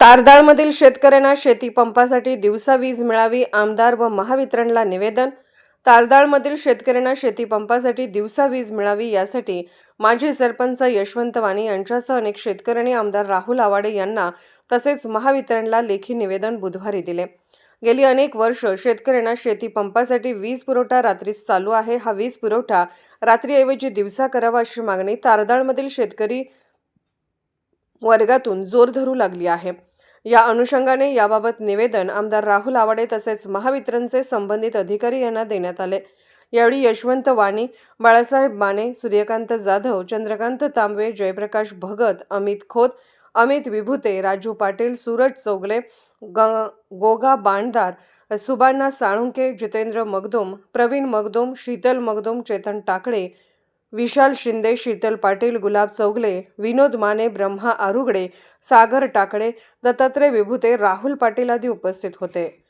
तारदाळमधील शेतकऱ्यांना शेती पंपासाठी दिवसा वीज मिळावी आमदार व महावितरणला निवेदन. तारदाळमधील शेतकऱ्यांना शेती पंपासाठी दिवसा वीज मिळावी यासाठी माजी सरपंच यशवंत वाणी यांच्यासह अनेक शेतकऱ्यांनी आमदार राहुल आवाडे यांना तसेच महावितरणला लेखी निवेदन बुधवारी दिले. गेली अनेक वर्ष शेतकऱ्यांना शेती पंपासाठी वीज पुरवठा रात्रीच चालू आहे. हा वीज पुरवठा रात्रीऐवजी दिवसा करावा अशी मागणी तारदाळमधील शेतकरी वर्गातून जोर धरू लागली आहे. या अनुषंगाने याबाबत निवेदन आमदार राहुल आवाडे तसेच महावितरणचे संबंधित अधिकारी यांना देण्यात आले. यावेळी यशवंत वाणी बाळासाहेब माने सूर्यकांत जाधव चंद्रकांत तांबे जयप्रकाश भगत अमित खोत अमित विभूते राजू पाटील सूरज चौगले ग गोगा बांडदार सुबान्ना साळुंके जितेंद्र मगदोम प्रवीण मगदोम शीतल मगदोम चेतन टाकळे विशाल शिंदे शीतल पाटील गुलाब चौगले विनोद माने ब्रह्मा आरुगडे सागर टाकळे दत्तात्रय विभूते राहुल पाटील आदी उपस्थित होते.